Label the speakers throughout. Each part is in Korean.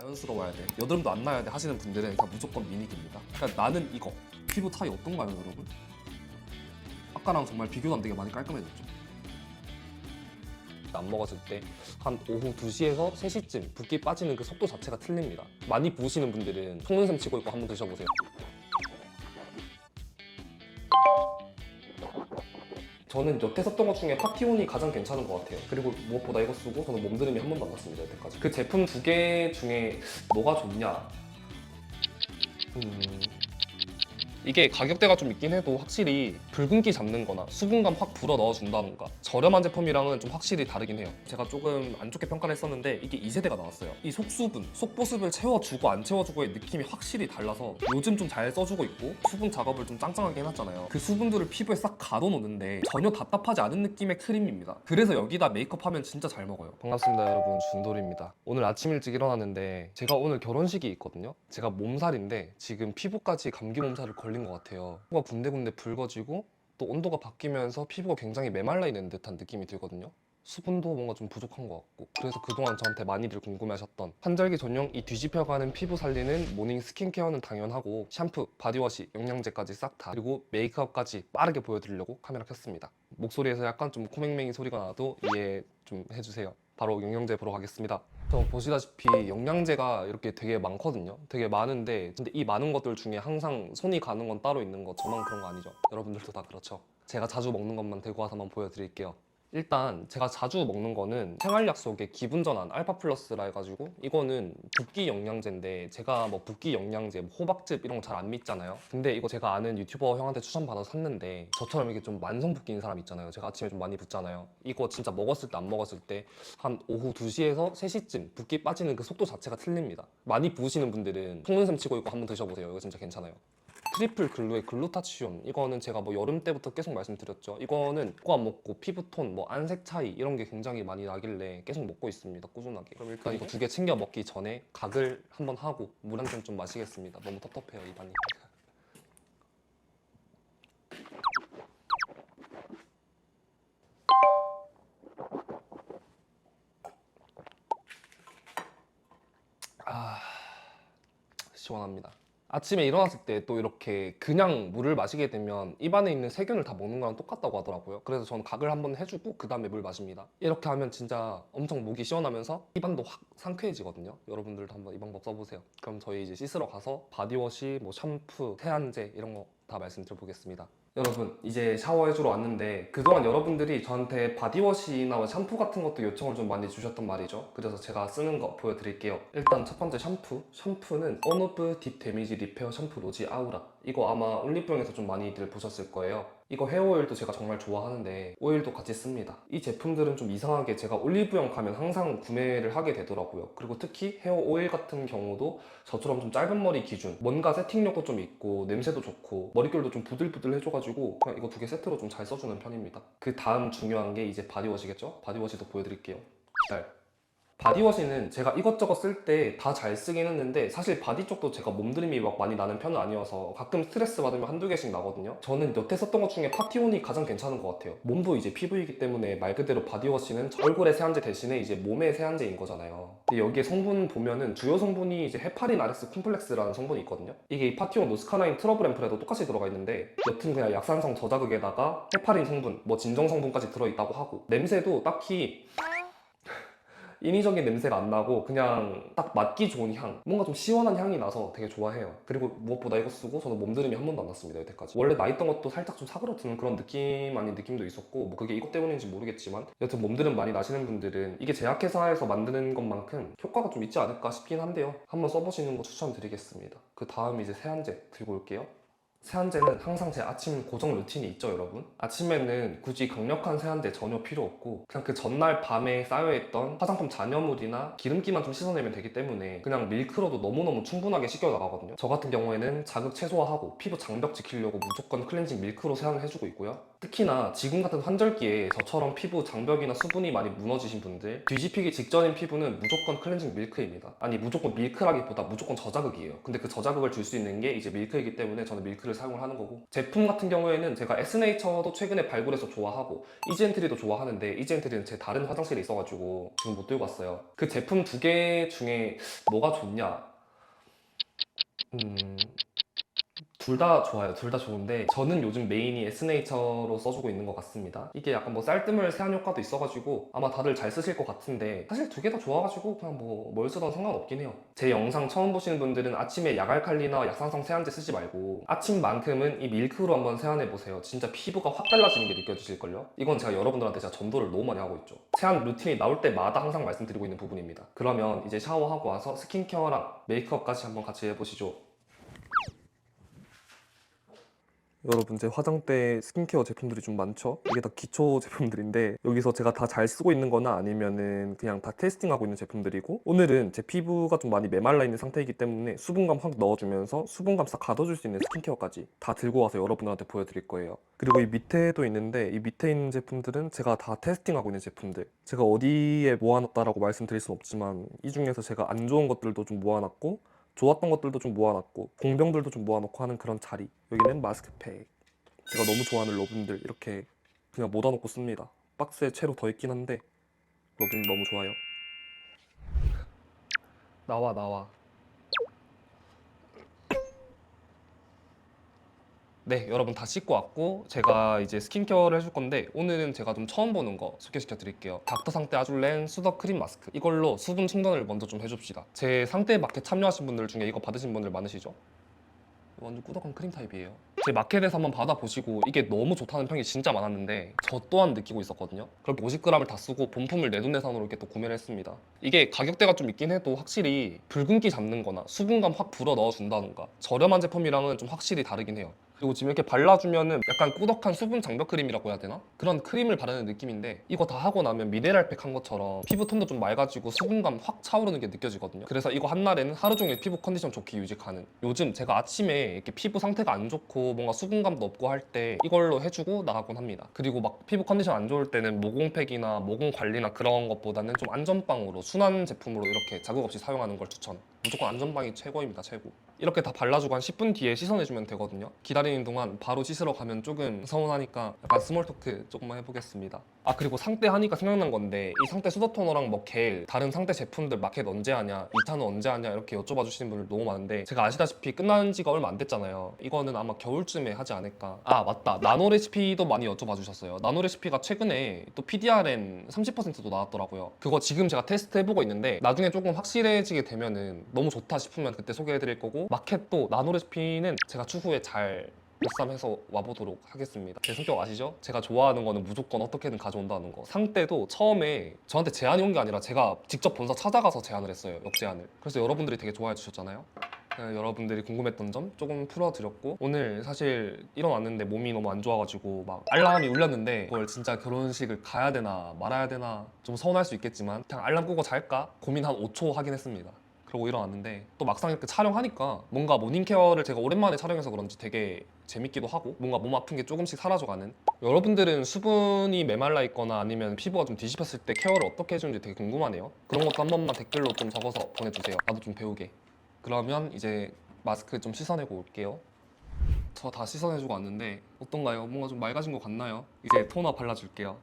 Speaker 1: 자연스러워야 돼 여드름도 안 나야 돼 하시는 분들은 다 무조건 미닉입니다 그러니까 나는 이거 피부 차이 어떤가요 여러분? 아까랑 정말 비교도 안 되게 많이 깔끔해졌죠
Speaker 2: 안 먹었을 때 한 오후 2시에서 3시쯤 붓기 빠지는 그 속도 자체가 틀립니다. 많이 부으시는 분들은 속눈썹 치고 있고 한번 드셔보세요. 저는 여태 썼던 것 중에 파티온이 가장 괜찮은 것 같아요. 그리고 무엇보다 이거 쓰고 저는 몸드림이 한 번도 안 났습니다, 여태까지. 그 제품 두 개 중에 뭐가 좋냐? 음... 이게 가격대가 좀 있긴 해도 확실히 붉은기 잡는 거나 수분감 확 불어 넣어준다던가 저렴한 제품이랑은 좀 확실히 다르긴 해요. 제가 조금 안 좋게 평가를 했었는데 이게 2세대가 나왔어요. 이 속수분, 속보습을 채워주고 안 채워주고의 느낌이 확실히 달라서 요즘 좀 잘 써주고 있고 수분 작업을 좀 짱짱하게 해놨잖아요. 그 수분들을 피부에 싹 가둬놓는데 전혀 답답하지 않은 느낌의 크림입니다. 그래서 여기다 메이크업 하면 진짜 잘 먹어요. 반갑습니다 여러분. 준돌입니다. 오늘 아침 일찍 일어났는데 제가 오늘 결혼식이 있거든요. 제가 몸살인데 지금 피부까지 감기 몸살을 걸린 것 같아요. 피부가 군데군데 붉어지고 또 온도가 바뀌면서 피부가 굉장히 메말라 있는 듯한 느낌이 들거든요. 수분도 뭔가 좀 부족한 것 같고. 그래서 그동안 저한테 많이들 궁금해하셨던 환절기 전용 이 뒤집혀가는 피부 살리는 모닝 스킨케어는 당연하고 샴푸, 바디워시, 영양제까지 싹 다. 그리고 메이크업까지 빠르게 보여드리려고 카메라 켰습니다. 목소리에서 약간 좀 코맹맹이 소리가 나도 이해 좀 해주세요. 바로 영양제 보러 가겠습니다 저 보시다시피 영양제가 이렇게 되게 많거든요. 되게 많은데 근데 이 많은 것들 중에 항상 손이 가는 건 따로 있는 거 저만 그런 거 아니죠? 여러분들도 다 그렇죠? 제가 자주 먹는 것만 들고 와서 한번 보여드릴게요 일단 제가 자주 먹는 거는 생활약 속의 기분 전환 알파 플러스라 해가지고 이거는 붓기 영양제인데 제가 뭐 붓기 영양제 뭐 호박즙 이런 거 잘 안 믿잖아요. 근데 이거 제가 아는 유튜버 형한테 추천받아서 샀는데 저처럼 이렇게 좀 만성 붓기인 사람 있잖아요. 제가 아침에 좀 많이 붓잖아요. 이거 진짜 먹었을 때 안 먹었을 때 한 오후 2시에서 3시쯤 붓기 빠지는 그 속도 자체가 틀립니다. 많이 부으시는 분들은 속눈썹 치고 있고 한번 드셔보세요. 이거 진짜 괜찮아요 트리플 글루의 글루타치온. 이거는 제가 뭐 여름 때부터 계속 말씀드렸죠. 이거는 코안 먹고 피부톤 뭐 안색 차이 이런 게 굉장히 많이 나길래 계속 먹고 있습니다 꾸준하게. 그럼 일단 이거 두 개 챙겨 먹기 전에 각을 한번 하고 물 한 잔 좀 마시겠습니다. 너무 텁텁해요 입안이. 아 시원합니다 아침에 일어났을 때 또 이렇게 그냥 물을 마시게 되면 입안에 있는 세균을 다 먹는 거랑 똑같다고 하더라고요. 그래서 저는 각을 한번 해주고 그 다음에 물 마십니다. 이렇게 하면 진짜 엄청 목이 시원하면서 입안도 확 상쾌해지거든요. 여러분들도 한번 이 방법 써보세요. 그럼 저희 이제 씻으러 가서 바디워시, 뭐 샴푸, 세안제 이런 거 다 말씀드려보겠습니다. 여러분 이제 샤워해주러 왔는데 그동안 여러분들이 저한테 바디워시나 뭐 샴푸 같은 것도 요청을 좀 많이 주셨단 말이죠. 그래서 제가 쓰는 거 보여드릴게요. 일단 첫 번째 샴푸. 샴푸는 언오브 딥 데미지 리페어 샴푸 로지 아우라 이거 아마 올리브영에서 좀 많이들 보셨을 거예요 이거 헤어오일도 제가 정말 좋아하는데 오일도 같이 씁니다. 이 제품들은 좀 이상하게 제가 올리브영 가면 항상 구매를 하게 되더라고요. 그리고 특히 헤어오일 같은 경우도 저처럼 좀 짧은 머리 기준 뭔가 세팅력도 좀 있고 냄새도 좋고 머릿결도 좀 부들부들 해줘가지고 그냥 이거 두 개 세트로 좀 잘 써주는 편입니다. 그 다음 중요한 게 이제 바디워시겠죠? 바디워시도 보여드릴게요. 기다려 바디워시는 제가 이것저것 쓸 때 다 잘 쓰긴 했는데 사실 바디 쪽도 제가 몸드림이 막 많이 나는 편은 아니어서 가끔 스트레스 받으면 한두 개씩 나거든요. 저는 여태 썼던 것 중에 파티온이 가장 괜찮은 것 같아요. 몸도 이제 피부이기 때문에 말 그대로 바디워시는 얼굴의 세안제 대신에 이제 몸의 세안제인 거잖아요. 근데 여기에 성분 보면은 주요 성분이 이제 헤파린 아레스 콤플렉스라는 성분이 있거든요. 이게 이 파티온 노스카나인 트러블 앰플에도 똑같이 들어가 있는데 여튼 그냥 약산성 저자극에다가 헤파린 성분 뭐 진정 성분까지 들어있다고 하고 냄새도 딱히 인위적인 냄새가 안 나고 그냥 딱 맡기 좋은 향. 뭔가 좀 시원한 향이 나서 되게 좋아해요. 그리고 무엇보다 이거 쓰고 저는 몸드림이 한 번도 안 났습니다 여태까지. 원래 나 있던 것도 살짝 좀 사그러드는 그런 느낌 아닌 느낌도 있었고 뭐 그게 이것 때문인지 모르겠지만 여튼 몸드림 많이 나시는 분들은 이게 제약회사에서 만드는 것만큼 효과가 좀 있지 않을까 싶긴 한데요. 한번 써보시는 거 추천드리겠습니다. 그 다음 이제 세안제 들고 올게요 세안제는 항상 제 아침 고정 루틴이 있죠 여러분? 아침에는 굳이 강력한 세안제 전혀 필요 없고 그냥 그 전날 밤에 쌓여있던 화장품 잔여물이나 기름기만 좀 씻어내면 되기 때문에 그냥 밀크로도 너무너무 충분하게 씻겨 나가거든요. 저 같은 경우에는 자극 최소화하고 피부 장벽 지키려고 무조건 클렌징 밀크로 세안을 해주고 있고요. 특히나 지금 같은 환절기에 저처럼 피부 장벽이나 수분이 많이 무너지신 분들 뒤집히기 직전인 피부는 무조건 클렌징 밀크입니다. 아니 무조건 밀크라기보다 무조건 저자극이에요. 근데 그 저자극을 줄 수 있는 게 이제 밀크이기 때문에 저는 밀크를 사용을 하는 거고 제품 같은 경우에는 제가 에스네이처도 최근에 발굴해서 좋아하고 이지엔트리도 좋아하는데 이지엔트리는 제 다른 화장실에 있어가지고 지금 못 들고 왔어요. 그 제품 두 개 중에 뭐가 좋냐? 음... 둘 다 좋아요. 둘 다 좋은데 저는 요즘 메인이 에스네이처로 써주고 있는 것 같습니다. 이게 약간 뭐 쌀뜨물 세안 효과도 있어가지고 아마 다들 잘 쓰실 것 같은데 사실 두 개 다 좋아가지고 그냥 뭐 뭘 쓰던 상관없긴 해요. 제 영상 처음 보시는 분들은 아침에 약알칼리나 약산성 세안제 쓰지 말고 아침만큼은 이 밀크로 한번 세안해 보세요. 진짜 피부가 확 달라지는 게 느껴지실걸요? 이건 제가 여러분들한테 진짜 전도를 너무 많이 하고 있죠. 세안 루틴이 나올 때마다 항상 말씀드리고 있는 부분입니다. 그러면 이제 샤워하고 와서 스킨케어랑 메이크업까지 한번 같이 해보시죠. 여러분 제 화장대 스킨케어 제품들이 좀 많죠? 이게 다 기초 제품들인데 여기서 제가 다 잘 쓰고 있는 거나 아니면은 그냥 다 테스팅하고 있는 제품들이고 오늘은 제 피부가 좀 많이 메말라 있는 상태이기 때문에 수분감 확 넣어주면서 수분감 싹 가둬줄 수 있는 스킨케어까지 다 들고 와서 여러분들한테 보여드릴 거예요 그리고 이 밑에도 있는데 이 밑에 있는 제품들은 제가 다 테스팅하고 있는 제품들 제가 어디에 모아놨다라고 말씀드릴 순 없지만 이 중에서 제가 안 좋은 것들도 좀 모아놨고 좋았던 것들도 좀 모아놨고 공병들도 좀 모아놓고 하는 그런 자리. 여기는 마스크팩. 제가 너무 좋아하는 러블들 이렇게 그냥 모아놓고 씁니다. 박스에 채로 더 있긴 한데 러블 너무 좋아요. 나와 나와 네, 여러분 다 씻고 왔고 제가 이제 스킨케어를 해줄 건데 오늘은 제가 좀 처음 보는 거 소개시켜 드릴게요. 닥터 상태 아줄렌 수더 크림 마스크 이걸로 수분 충전을 먼저 좀 해줍시다. 제 상태 마켓 참여하신 분들 중에 이거 받으신 분들 많으시죠? 완전 꾸덕한 크림 타입이에요. 제 마켓에서 한번 받아보시고 이게 너무 좋다는 평이 진짜 많았는데 저 또한 느끼고 있었거든요. 그렇게 50g을 다 쓰고 본품을 내돈내산으로 이렇게 또 구매를 했습니다. 이게 가격대가 좀 있긴 해도 확실히 붉은기 잡는 거나 수분감 확 불어 넣어준다던가 저렴한 제품이랑은 좀 확실히 다르긴 해요. 그리고 지금 이렇게 발라주면은 약간 꾸덕한 수분 장벽 크림이라고 해야 되나? 그런 크림을 바르는 느낌인데 이거 다 하고 나면 미네랄팩 한 것처럼 피부 톤도 좀 맑아지고 수분감 확 차오르는 게 느껴지거든요. 그래서 이거 한 날에는 하루 종일 피부 컨디션 좋게 유지 가능. 요즘 제가 아침에 이렇게 피부 상태가 안 좋고 뭔가 수분감도 없고 할 때 이걸로 해주고 나가곤 합니다. 그리고 막 피부 컨디션 안 좋을 때는 모공팩이나 모공 관리나 그런 것보다는 좀 안전빵으로 순한 제품으로 이렇게 자극 없이 사용하는 걸 추천. 무조건 안전빵이 최고입니다, 최고. 이렇게 다 발라주고 한 10분 뒤에 씻어내주면 되거든요. 기다리는 동안 바로 씻으러 가면 조금 서운하니까 약간 스몰 토크 조금만 해보겠습니다. 아 그리고 상태 하니까 생각난 건데 이 상태 수더 토너랑 뭐 겔, 다른 상태 제품들 마켓 언제 하냐, 2탄은 언제 하냐 이렇게 여쭤봐 주시는 분들 너무 많은데 제가 아시다시피 끝난 지가 얼마 안 됐잖아요. 이거는 아마 겨울쯤에 하지 않을까. 아 맞다. 나노 레시피도 많이 여쭤봐 주셨어요. 나노 레시피가 최근에 또 PDRN 30%도 나왔더라고요. 그거 지금 제가 테스트 해보고 있는데 나중에 조금 확실해지게 되면은 너무 좋다 싶으면 그때 소개해드릴 거고 마켓도 나노 레시피는 제가 추후에 잘 보쌈해서 와보도록 하겠습니다. 제 성격 아시죠? 제가 좋아하는 거는 무조건 어떻게든 가져온다는 거. 상때도 처음에 저한테 제안이 온 게 아니라 제가 직접 본사 찾아가서 제안을 했어요. 역제안을. 그래서 여러분들이 되게 좋아해 주셨잖아요. 네, 여러분들이 궁금했던 점 조금 풀어드렸고 오늘 사실 일어났는데 몸이 너무 안 좋아가지고 막 알람이 울렸는데 그걸 진짜 결혼식을 가야 되나 말아야 되나 좀 서운할 수 있겠지만 그냥 알람 끄고 잘까 고민 한 5초 하긴 했습니다. 그러고 일어났는데 또 막상 이렇게 촬영하니까 뭔가 모닝케어를 제가 오랜만에 촬영해서 그런지 되게 재밌기도 하고 뭔가 몸 아픈 게 조금씩 사라져가는. 여러분들은 수분이 메말라 있거나 아니면 피부가 좀 뒤집혔을 때 케어를 어떻게 해주는지 되게 궁금하네요. 그런 것도 한 번만 댓글로 좀 적어서 보내주세요. 나도 좀 배우게. 그러면 이제 마스크 좀 씻어내고 올게요. 저 다 씻어내주고 왔는데 어떤가요? 뭔가 좀 맑아진 것 같나요? 이제 토너 발라줄게요.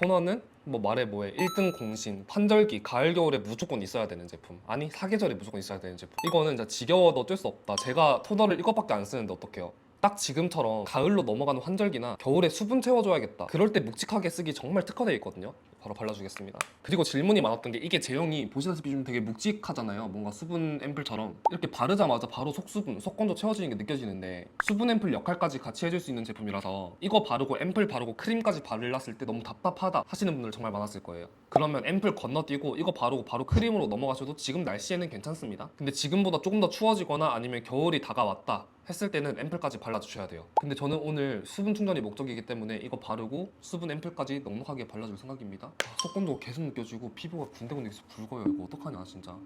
Speaker 2: 토너는 뭐 말해 뭐해. 1등 공신 판절기 가을 겨울에 무조건 있어야 되는 제품. 아니 사계절에 무조건 있어야 되는 제품. 이거는 진짜 지겨워도 어쩔 수 없다. 제가 토너를 이것밖에 안 쓰는데 어떡해요? 딱 지금처럼 가을로 넘어가는 환절기나 겨울에 수분 채워줘야겠다. 그럴 때 묵직하게 쓰기 정말 특화되어 있거든요 바로 발라주겠습니다. 그리고 질문이 많았던 게 이게 제형이 보시다시피 좀 되게 묵직하잖아요. 뭔가 수분 앰플처럼. 이렇게 바르자마자 바로 속수분 속건조 채워지는 게 느껴지는데 수분 앰플 역할까지 같이 해줄 수 있는 제품이라서 이거 바르고 앰플 바르고 크림까지 발랐을 때 너무 답답하다 하시는 분들 정말 많았을 거예요. 그러면 앰플 건너뛰고 이거 바르고 바로 크림으로 넘어가셔도 지금 날씨에는 괜찮습니다. 근데 지금보다 조금 더 추워지거나 아니면 겨울이 다가왔다 했을 때는 앰플까지 발라주셔야 돼요. 근데 저는 오늘 수분 충전이 목적이기 때문에 이거 바르고 수분 앰플까지 넉넉하게 발라줄 생각입니다. 아, 속건도 계속 느껴지고 피부가 군데군데 붉어요. 이거 어떡하냐 진짜.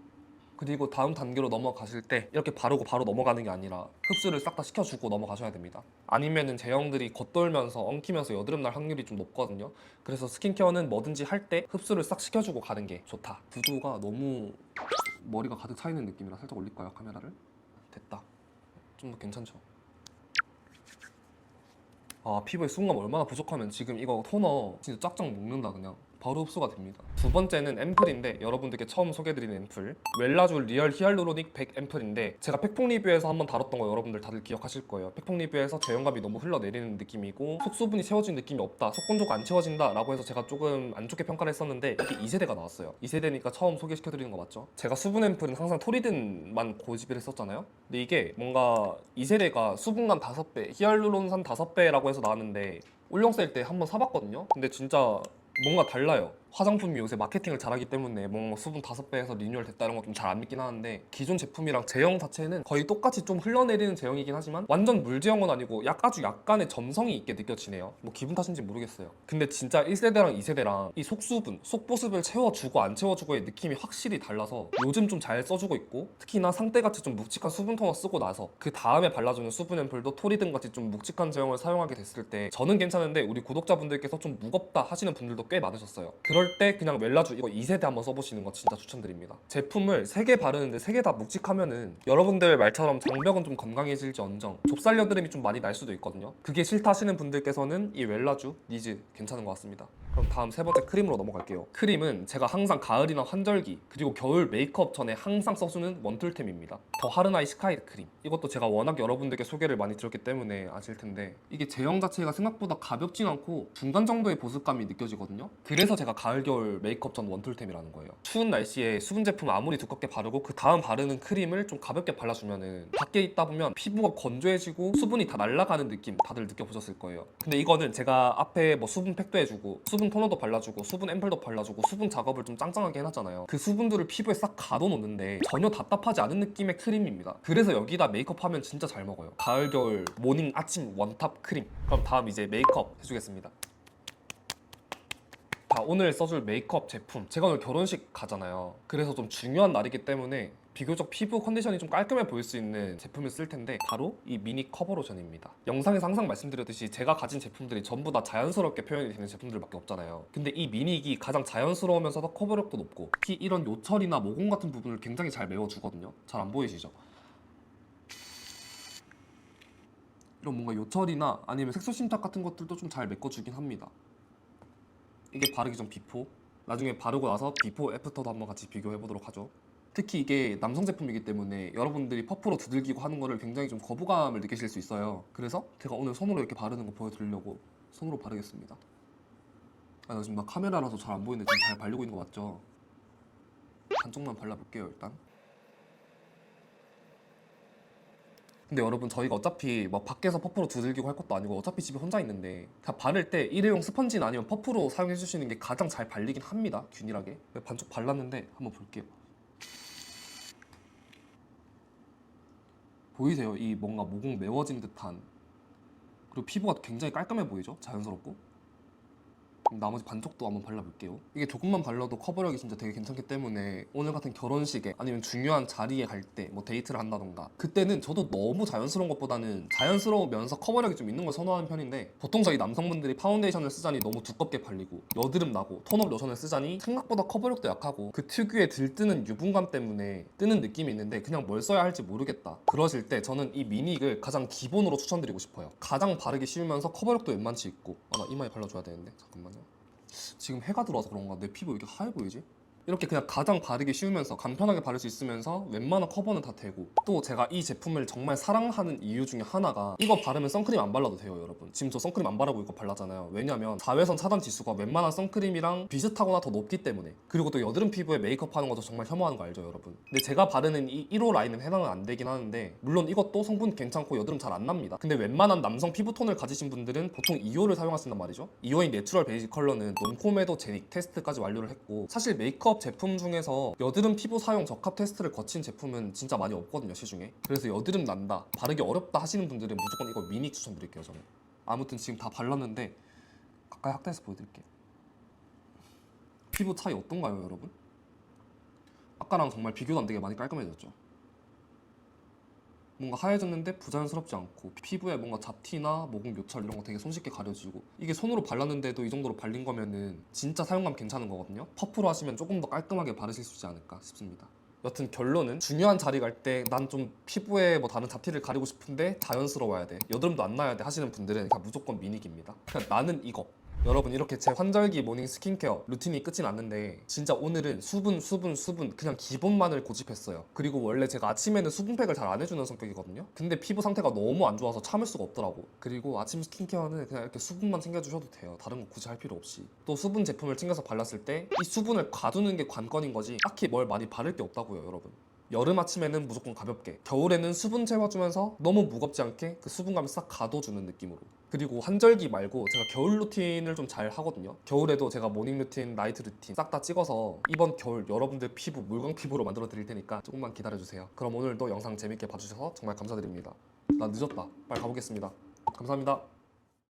Speaker 2: 그리고 다음 단계로 넘어가실 때 이렇게 바르고 바로 넘어가는 게 아니라 흡수를 싹 다 시켜주고 넘어가셔야 됩니다. 아니면은 제형들이 겉돌면서 엉키면서 여드름 날 확률이 좀 높거든요. 그래서 스킨케어는 뭐든지 할 때 흡수를 싹 시켜주고 가는 게 좋다. 구도가 너무 머리가 가득 차 있는 느낌이라 살짝 올릴까요 카메라를? 됐다 좀 더 괜찮죠?
Speaker 1: 아 피부에 수분감 얼마나 부족하면 지금 이거 토너 진짜 짝짝 먹는다 그냥 바로 흡수가 됩니다. 두 번째는 앰플인데 여러분들께 처음 소개해드리는 앰플. 웰라줄 리얼 히알루로닉 100 앰플인데 제가 팩폭 리뷰에서 한번 다뤘던 거 여러분들 다들 기억하실 거예요. 팩폭 리뷰에서 제형감이 너무 흘러내리는 느낌이고 속수분이 채워진 느낌이 없다 속건조가 안 채워진다 라고 해서 제가 조금 안 좋게 평가를 했었는데 이게 2세대가 나왔어요. 2세대니까 처음 소개시켜드리는 거 맞죠? 제가 수분 앰플은 항상 토리든만 고집을 했었잖아요. 근데 이게 뭔가 2세대가 수분감 5배 히알루론산 5배라고 해서 나왔는데 올영 셀 때 한번 사봤거든요. 근데 진짜 뭔가 달라요 화장품이 요새 마케팅을 잘하기 때문에 뭔가 수분 5배에서 리뉴얼 됐다는 건 좀 잘 안 믿긴 하는데 기존 제품이랑 제형 자체는 거의 똑같이 좀 흘러내리는 제형이긴 하지만 완전 물 제형은 아니고 약 아주 약간의 점성이 있게 느껴지네요. 뭐 기분 탓인지 모르겠어요. 근데 진짜 1세대랑 2세대랑 이 속수분, 속보습을 채워주고 안 채워주고의 느낌이 확실히 달라서 요즘 좀 잘 써주고 있고 특히나 상대같이 좀 묵직한 수분 토너 쓰고 나서 그 다음에 발라주는 수분 앰플도 토리든 같이 좀 묵직한 제형을 사용하게 됐을 때 저는 괜찮은데 우리 구독자분들께서 좀 무겁다 하시는 분들도 꽤 많으셨어요 그럴 때 그냥 멜라주 이거 2세대 한번 써보시는 거 진짜 추천드립니다. 제품을 3개 바르는데 3개 다 묵직하면은 여러분들 말처럼 장벽은 좀 건강해질지 언정 좁쌀 여드름이 좀 많이 날 수도 있거든요. 그게 싫다 하시는 분들께서는 이 웰라주 니즈 괜찮은 것 같습니다. 그럼 다음 세 번째 크림으로 넘어갈게요. 크림은 제가 항상 가을이나 환절기 그리고 겨울 메이크업 전에 항상 써주는 원툴템입니다. 더 하르나이 스카이 크림. 이것도 제가 워낙 여러분들께 소개를 많이 드렸기 때문에 아실 텐데 이게 제형 자체가 생각보다 가볍진 않고 중간 정도의 보습감이 느껴지거든요. 그래서 제가 가을 겨울 메이크업 전 원툴템이라는 거예요. 추운 날씨에 수분 제품 아무리 두껍게 바르고 그 다음 바르는 크림을 좀 가볍게 발라주면은 밖에 있다 보면 피부가 건조해지고 수분이 다 날아가는 느낌 다들 느껴보셨을 거예요. 근데 이거는 제가 앞에 뭐 수분 팩도 해주고 수분 토너도 발라주고 수분 앰플도 발라주고 수분 작업을 좀 짱짱하게 해놨잖아요. 그 수분들을 피부에 싹 가둬놓는데 전혀 답답하지 않은 느낌의 크림입니다. 그래서 여기다 메이크업 하면 진짜 잘 먹어요. 가을 겨울 모닝 아침 원탑 크림. 그럼 다음 이제 메이크업 해주겠습니다 자 오늘 써줄 메이크업 제품. 제가 오늘 결혼식 가잖아요. 그래서 좀 중요한 날이기 때문에 비교적 피부 컨디션이 좀 깔끔해 보일 수 있는 제품을 쓸 텐데 바로 이 미니 커버 로션입니다. 영상에서 항상 말씀드렸듯이 제가 가진 제품들이 전부 다 자연스럽게 표현이 되는 제품들밖에 없잖아요. 근데 이 미닉이 가장 자연스러우면서도 커버력도 높고 특히 이런 요철이나 모공 같은 부분을 굉장히 잘 메워주거든요. 잘 안 보이시죠? 이런 뭔가 요철이나 아니면 색소 심탁 같은 것들도 좀 잘 메꿔주긴 합니다 이게 바르기 전 비포. 나중에 바르고 나서 비포 애프터도 한번 같이 비교해 보도록 하죠. 특히 이게 남성 제품이기 때문에 여러분들이 퍼프로 두들기고 하는 거를 굉장히 좀 거부감을 느끼실 수 있어요. 그래서 제가 오늘 손으로 이렇게 바르는 거 보여드리려고 손으로 바르겠습니다. 아, 나 지금 나 카메라라서 잘 안 보이는데 지금 잘 바르고 있는 거 맞죠? 한쪽만 발라볼게요 일단 근데 여러분 저희가 어차피 막 밖에서 퍼프로 두들기고 할 것도 아니고 어차피 집에 혼자 있는데 다 바를 때 일회용 스펀지나 아니면 퍼프로 사용해 주시는 게 가장 잘 발리긴 합니다 균일하게 반쪽 발랐는데 한번 볼게요 보이세요? 이 뭔가 모공 메워진 듯한 그리고 피부가 굉장히 깔끔해 보이죠? 자연스럽고 나머지 반쪽도 한번 발라볼게요. 이게 조금만 발라도 커버력이 진짜 되게 괜찮기 때문에 오늘 같은 결혼식에 아니면 중요한 자리에 갈 때 뭐 데이트를 한다던가. 그때는 저도 너무 자연스러운 것보다는 자연스러우면서 커버력이 좀 있는 걸 선호하는 편인데 보통 저희 남성분들이 파운데이션을 쓰자니 너무 두껍게 발리고 여드름 나고 톤업 로션을 쓰자니 생각보다 커버력도 약하고 그 특유의 들뜨는 유분감 때문에 뜨는 느낌이 있는데 그냥 뭘 써야 할지 모르겠다. 그러실 때 저는 이 미닉을 가장 기본으로 추천드리고 싶어요. 가장 바르기 쉬우면서 커버력도 웬만치 있고. 아마 이마에 발라줘야 되는데. 잠깐만요 지금 해가 들어와서 그런가 내 피부 왜 이렇게 하얘 보이지? 이렇게 그냥 가장 바르기 쉬우면서 간편하게 바를 수 있으면서 웬만한 커버는 다 되고 또 제가 이 제품을 정말 사랑하는 이유 중에 하나가 이거 바르면 선크림 안 발라도 돼요 여러분. 지금 저 선크림 안 바르고 이거 발랐잖아요. 왜냐면 자외선 차단 지수가 웬만한 선크림이랑 비슷하거나 더 높기 때문에. 그리고 또 여드름 피부에 메이크업 하는 것도 정말 혐오하는 거 알죠 여러분? 근데 제가 바르는 이 1호 라인은 해당은 안 되긴 하는데 물론 이것도 성분 괜찮고 여드름 잘 안 납니다. 근데 웬만한 남성 피부톤을 가지신 분들은 보통 2호를 사용하신단 말이죠. 2호인 내추럴 베이지 컬러는 놈코메도 제닉 테스트까지 완료를 했고 사실 메이크업 제품 중에서 여드름 피부 사용 적합 테스트를 거친 제품은 진짜 많이 없거든요 시중에. 그래서 여드름 난다 바르기 어렵다 하시는 분들은 무조건 이거 미니 추천드릴게요 저는. 아무튼 지금 다 발랐는데 가까이 확대해서 보여드릴게요. 피부 차이 어떤가요 여러분? 아까랑 정말 비교도 안 되게 많이 깔끔해졌죠 뭔가 하얘졌는데 부자연스럽지 않고 피부에 뭔가 잡티나 모공 요철 이런 거 되게 손쉽게 가려지고 이게 손으로 발랐는데도 이 정도로 발린 거면은 진짜 사용감 괜찮은 거거든요? 퍼프로 하시면 조금 더 깔끔하게 바르실 수 있지 않을까 싶습니다. 여튼 결론은 중요한 자리 갈 때 난 좀 피부에 뭐 다른 잡티를 가리고 싶은데 자연스러워야 돼. 여드름도 안 나야 돼 하시는 분들은 그냥 무조건 미닉입니다. 그냥 나는 이거 여러분 이렇게 제 환절기 모닝 스킨케어 루틴이 끝이 났는데 진짜 오늘은 수분 수분 수분 그냥 기본만을 고집했어요. 그리고 원래 제가 아침에는 수분팩을 잘 안 해주는 성격이거든요. 근데 피부 상태가 너무 안 좋아서 참을 수가 없더라고. 그리고 아침 스킨케어는 그냥 이렇게 수분만 챙겨주셔도 돼요. 다른 거 굳이 할 필요 없이. 또 수분 제품을 챙겨서 발랐을 때 이 수분을 가두는 게 관건인 거지. 딱히 뭘 많이 바를 게 없다고요 여러분 여름 아침에는 무조건 가볍게 겨울에는 수분 채워주면서 너무 무겁지 않게 그 수분감을 싹 가둬주는 느낌으로. 그리고 한절기 말고 제가 겨울 루틴을 좀 잘 하거든요. 겨울에도 제가 모닝 루틴, 나이트 루틴 싹 다 찍어서 이번 겨울 여러분들 피부 물광 피부로 만들어 드릴 테니까 조금만 기다려주세요. 그럼 오늘도 영상 재밌게 봐주셔서 정말 감사드립니다. 나 늦었다. 빨리 가보겠습니다. 감사합니다